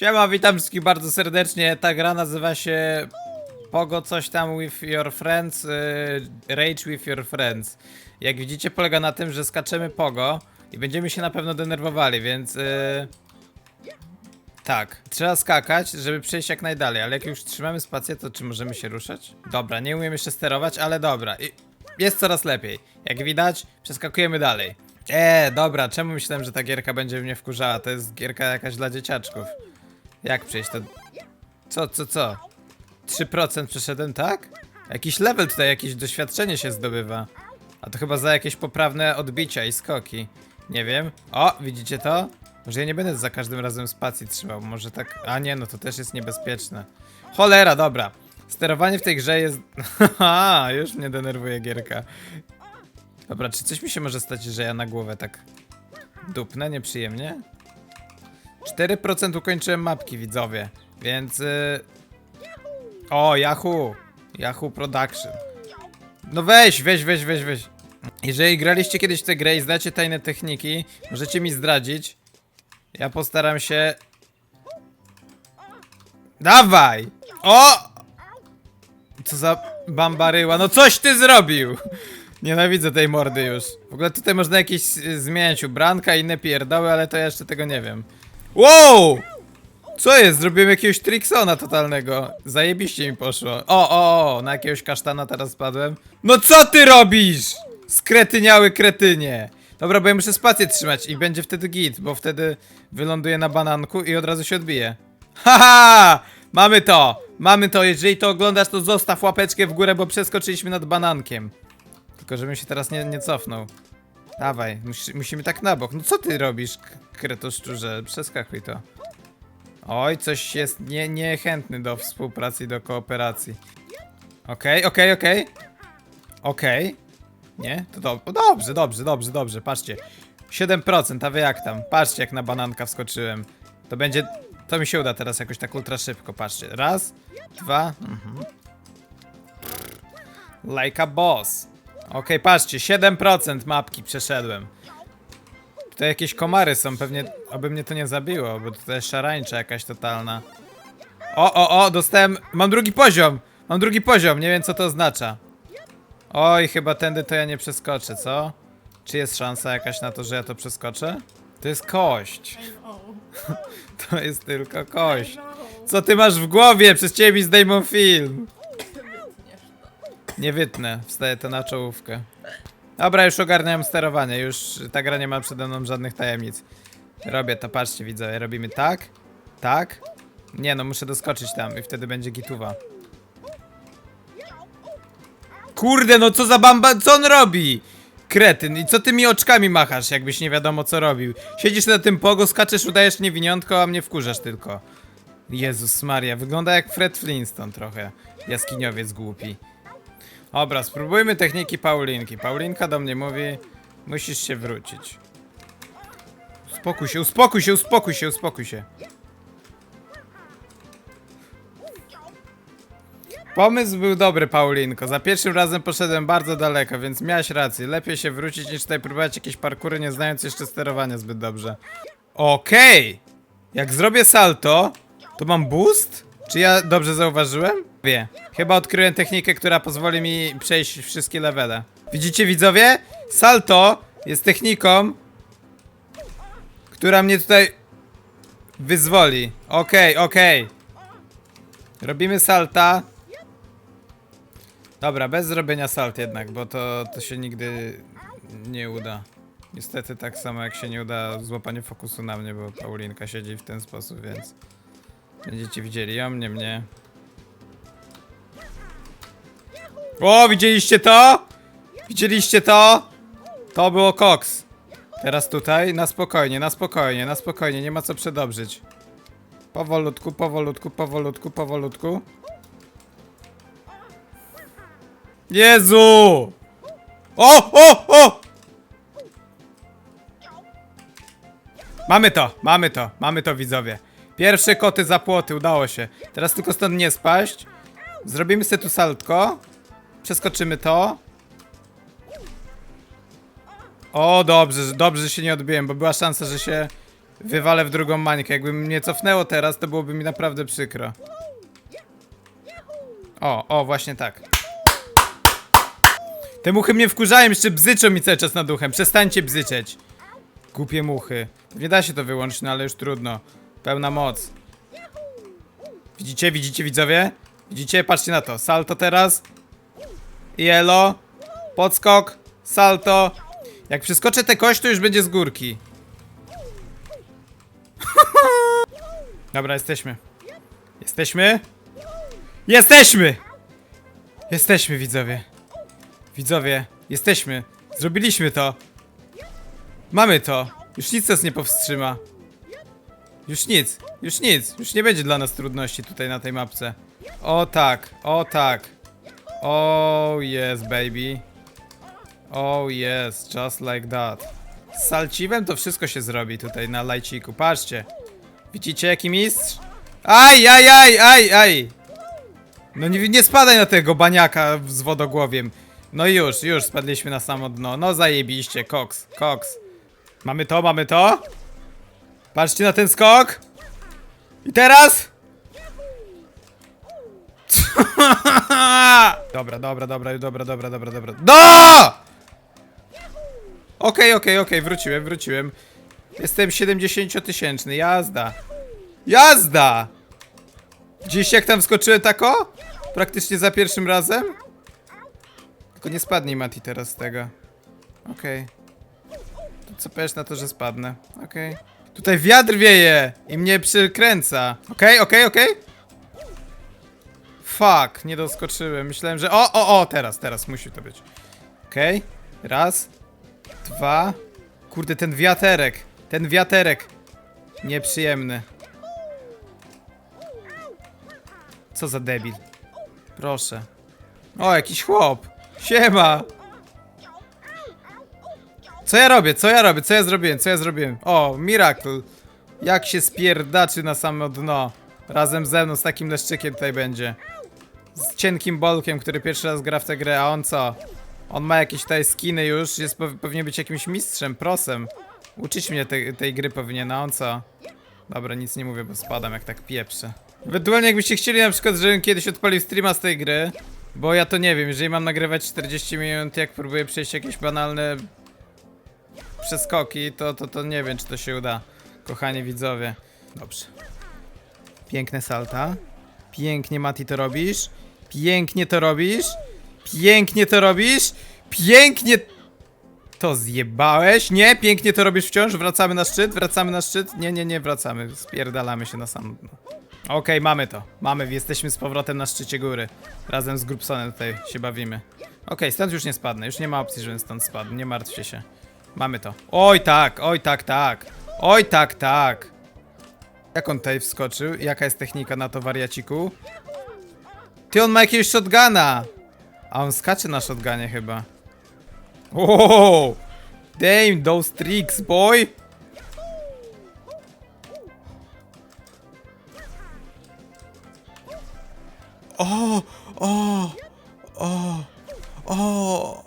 Siema, witam wszystkich bardzo serdecznie. Ta gra nazywa się Pogo coś tam with your friends, y, Rage with your friends. Jak widzicie polega na tym, że skaczemy Pogo i będziemy się na pewno denerwowali, więc y, tak, trzeba skakać, żeby przejść jak najdalej, ale jak już trzymamy spację, to czy możemy się ruszać? Dobra, nie umiem jeszcze sterować, ale dobra. I jest coraz lepiej. Jak widać, przeskakujemy dalej. Eee, dobra, czemu myślałem, że ta gierka będzie mnie wkurzała? To jest gierka jakaś dla dzieciaczków. Jak przejść to? Co, co, co? 3% przeszedłem, tak? Jakiś level tutaj, jakieś doświadczenie się zdobywa. A to chyba za jakieś poprawne odbicia i skoki. Nie wiem. O, widzicie to? Może ja nie będę za każdym razem spacji trzymał, może tak... A nie, no to też jest niebezpieczne. Cholera, dobra. Sterowanie w tej grze jest... Haha, już mnie denerwuje gierka. Dobra, czy coś mi się może stać, że ja na głowę tak dupnę nieprzyjemnie? 4% ukończyłem mapki, widzowie, więc... y, O, Yahoo! Yahoo Production. No weź, weź, weź, weź, weź. Jeżeli graliście kiedyś w tę grę i znacie tajne techniki, możecie mi zdradzić. Ja postaram się... Dawaj! O! Co za bambaryła. No coś ty zrobił! Nienawidzę tej mordy już. W ogóle tutaj można jakieś zmieniać ubranka i inne pierdoły, ale to ja jeszcze tego nie wiem. Wow! Co jest? Zrobiłem jakiegoś Tricksona totalnego. Zajebiście mi poszło. O, o, o, na jakiegoś kasztana teraz spadłem. No co ty robisz? Skretyniały kretynie. Dobra, bo ja muszę spację trzymać i będzie wtedy git, bo wtedy wyląduję na bananku i od razu się odbije. Haha! Mamy to! Mamy to, jeżeli to oglądasz, to zostaw łapeczkę w górę, bo przeskoczyliśmy nad banankiem. Tylko żebym się teraz nie, nie cofnął. Dawaj, musi, musimy tak na bok. No co ty robisz, kretoszczurze? Przeskakuj to. Oj, coś jest nie, niechętny do współpracy i do kooperacji. Okej, okej, okej. Okej. Nie? To do, dobrze, dobrze, dobrze, dobrze. Patrzcie. 7%, a wy jak tam? Patrzcie, jak na bananka wskoczyłem. To będzie... To mi się uda teraz jakoś tak ultra szybko, patrzcie. Raz, dwa... Mhm. Like a boss. Okej, patrzcie, 7% mapki przeszedłem. Tutaj jakieś komary są, pewnie, aby mnie to nie zabiło, bo tutaj jest szarańcza jakaś totalna. O, o, o, dostałem, mam drugi poziom, mam drugi poziom, nie wiem co to oznacza. Oj, chyba tędy to ja nie przeskoczę, co? Czy jest szansa jakaś na to, że ja to przeskoczę? To jest kość. To jest tylko kość. Co ty masz w głowie? Przez ciebie mi zdejmą film. Nie wytnę, wstaję to na czołówkę. Dobra, już ogarniam sterowanie, już ta gra nie ma przede mną żadnych tajemnic. Robię to, patrzcie widzowie, robimy tak, tak. Nie no, muszę doskoczyć tam i wtedy będzie gituwa. Kurde, no co za bamba, co on robi? Kretyn, i co tymi oczkami machasz, jakbyś nie wiadomo co robił? Siedzisz na tym pogo, skaczesz, udajesz niewiniątko, a mnie wkurzasz tylko. Jezus Maria, wygląda jak Fred Flintstone trochę. Jaskiniowiec głupi. Dobra, spróbujmy techniki Paulinki. Paulinka do mnie mówi, musisz się wrócić. Uspokój się, uspokój się, uspokój się, uspokój się. Pomysł był dobry, Paulinko. Za pierwszym razem poszedłem bardzo daleko, więc miałaś rację. Lepiej się wrócić niż tutaj próbować jakieś parkury, nie znając jeszcze sterowania zbyt dobrze. Okej! Jak zrobię salto, to mam boost? Czy ja dobrze zauważyłem? Wie. Chyba odkryłem technikę, która pozwoli mi przejść wszystkie levele. Widzicie, widzowie? Salto jest techniką, która mnie tutaj wyzwoli. Okej, okej. Robimy salta. Dobra, bez zrobienia salt jednak, bo to, to się nigdy nie uda. Niestety tak samo jak się nie uda złapanie fokusu na mnie, bo Paulinka siedzi w ten sposób, więc będziecie widzieli ją, mnie, mnie. O, widzieliście to? Widzieliście to? To było koks. Teraz tutaj, na spokojnie, na spokojnie, na spokojnie, nie ma co przedobrzyć. Powolutku, powolutku, powolutku, powolutku. Jezu! O, o, o! Mamy to, mamy to, mamy to widzowie. Pierwsze koty za płoty, udało się. Teraz tylko stąd nie spaść. Zrobimy sobie tu saltko. Przeskoczymy to. O, dobrze, dobrze, że się nie odbiłem, bo była szansa, że się wywalę w drugą mańkę. Jakby mnie cofnęło teraz, to byłoby mi naprawdę przykro. O, o, właśnie tak. Te muchy mnie wkurzają, jeszcze bzyczą mi cały czas nad duchem. Przestańcie bzyczeć. Głupie muchy. Nie da się to wyłączyć, no ale już trudno. Pełna moc. Widzicie, widzicie widzowie? Widzicie? Patrzcie na to. Salto teraz. I elo. Podskok. Salto. Jak przeskoczę tę kość, to już będzie z górki. Dobra, jesteśmy. Jesteśmy? Jesteśmy! Jesteśmy, widzowie. Widzowie, jesteśmy. Zrobiliśmy to. Mamy to. Już nic nas nie powstrzyma. Już nic, już nic. Już nie będzie dla nas trudności tutaj na tej mapce. O tak, o tak. Oh yes, baby. Oh yes, just like that. Z salciwem to wszystko się zrobi tutaj na lajciku. Patrzcie. Widzicie jaki mistrz? Aj, aj, aj, aj, aj. No nie, nie spadaj na tego baniaka z wodogłowiem. No już, już spadliśmy na samo dno. No zajebiście, koks, koks. Mamy to, mamy to. Patrzcie na ten skok. I teraz? Dobra, dobra, dobra, dobra, dobra, dobra, dobra. No! Okej, okej, okej, wróciłem, wróciłem. Jestem 70 tysięczny, jazda. Jazda! Dziś jak tam wskoczyłem tako? Praktycznie za pierwszym razem? Tylko nie spadnij Mati teraz z tego. Okej. To co powiesz na to, że spadnę? Okej. Tutaj wiatr wieje i mnie przykręca. Okej, okej, okej. Fuck, nie doskoczyłem. Myślałem, że... O, o, o, teraz, teraz musi to być. Okej. Raz. Dwa. Kurde, ten wiaterek. Ten wiaterek. Nieprzyjemny. Co za debil. Proszę. O, jakiś chłop. Siema. Co ja robię? Co ja robię? Co ja zrobiłem? Co ja zrobiłem? O, Miracle. Jak się spierdaczy na samo dno. Razem ze mną, z takim leszczykiem tutaj będzie. Z cienkim bolkiem, który pierwszy raz gra w tę grę, a on co? On ma jakieś tutaj skiny już, jest, pow- powinien być jakimś mistrzem, prosem. Uczyć mnie tej, tej gry powinien, a on co? Dobra, nic nie mówię, bo spadam jak tak pieprzę. Ewentualnie jakbyście chcieli na przykład, żebym kiedyś odpalił streama z tej gry, bo ja to nie wiem, jeżeli mam nagrywać 40 minut, jak próbuję przejść jakieś banalne przeskoki, to, to, to nie wiem, czy to się uda, kochani widzowie. Dobrze. Piękne salta. Pięknie, Mati, to robisz. Pięknie to robisz. Pięknie to robisz. Pięknie to zjebałeś. Nie, pięknie to robisz wciąż. Wracamy na szczyt, wracamy na szczyt. Nie, nie, nie, wracamy. Spierdalamy się na sam. Okej, mamy to. Mamy, jesteśmy z powrotem na szczycie góry. Razem z Grupsonem tutaj się bawimy. Okej, stąd już nie spadnę. Już nie ma opcji, żebym stąd spadł. Nie martwcie się. Mamy to. Oj tak, oj tak, tak. Oj tak, tak. Jak on tutaj wskoczył? Jaka jest technika na to wariaciku? Ty, on ma jakiegoś shotguna! A on skacze na shotgunie chyba. Wow! Damn, those tricks, boy! O, o, o, o,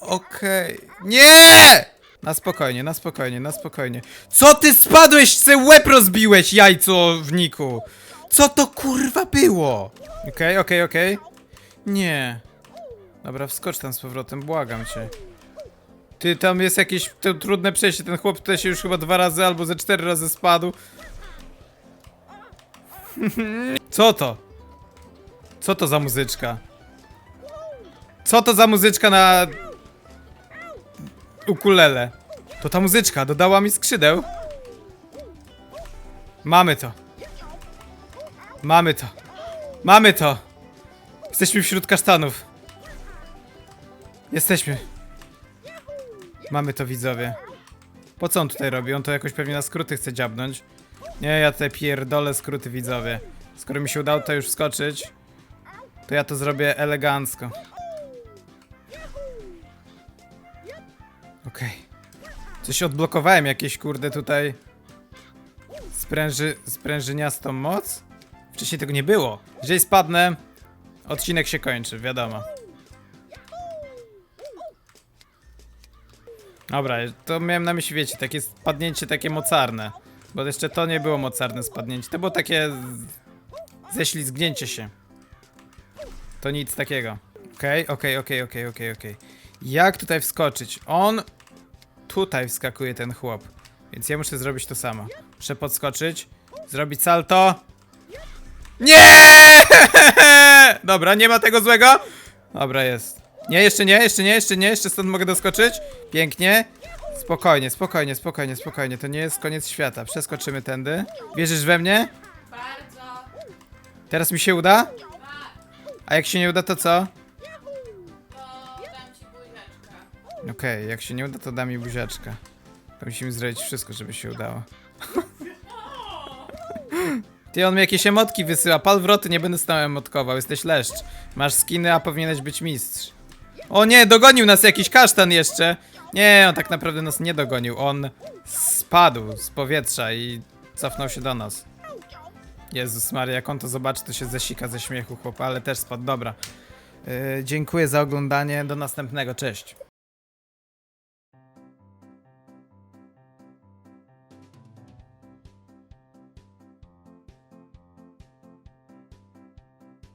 okej. Nie! Na spokojnie, na spokojnie, na spokojnie. Co ty spadłeś, se łeb rozbiłeś, jajco w niku? Co to kurwa było? Okej, okej, okej. Nie. Dobra, wskocz tam z powrotem, błagam cię. Ty, tam jest jakieś to trudne przejście, ten chłop tutaj się już chyba dwa razy albo ze cztery razy spadł. Co to? Co to za muzyczka? Co to za muzyczka na... Ukulele? To ta muzyczka dodała mi skrzydeł. Mamy to. Mamy to. Mamy to. Jesteśmy wśród kasztanów. Jesteśmy. Mamy to widzowie. Po co on tutaj robi? On to jakoś pewnie na skróty chce dziabnąć. Nie, ja tutaj pierdolę skróty widzowie. Skoro mi się udało to już wskoczyć, to ja to zrobię elegancko. Okej. Coś odblokowałem jakieś kurde tutaj spręży, sprężyniastą moc? Wcześniej tego nie było. Jeżeli spadnę, odcinek się kończy, wiadomo. Dobra, to miałem na myśli, wiecie, takie spadnięcie takie mocarne. Bo jeszcze to nie było mocarne spadnięcie. To było takie ześlizgnięcie się. To nic takiego. Okej, okej, okej, okej, okej, okej. Jak tutaj wskoczyć? On tutaj wskakuje ten chłop. Więc ja muszę zrobić to samo. Muszę podskoczyć, zrobić salto. Nie! Dobra, nie ma tego złego. Dobra, jest. Nie, jeszcze nie, jeszcze nie, jeszcze nie, jeszcze stąd mogę doskoczyć. Pięknie. Spokojnie, spokojnie, spokojnie, spokojnie. To nie jest koniec świata. Przeskoczymy tędy. Wierzysz we mnie? Bardzo. Teraz mi się uda? A jak się nie uda, to co? Okej, jak się nie uda, to da mi buziaczka. To musimy zrobić wszystko, żeby się udało. Ty, on mi jakieś emotki wysyła. Pal wroty, nie będę stał emotkował. Jesteś leszcz. Masz skiny, a powinieneś być mistrz. O nie, dogonił nas jakiś kasztan jeszcze. Nie, on tak naprawdę nas nie dogonił. On spadł z powietrza i cofnął się do nas. Jezus Maria, jak on to zobaczy, to się zesika ze śmiechu chłopa, ale też spadł. Dobra. Yy, dziękuję za oglądanie. Do następnego. Cześć.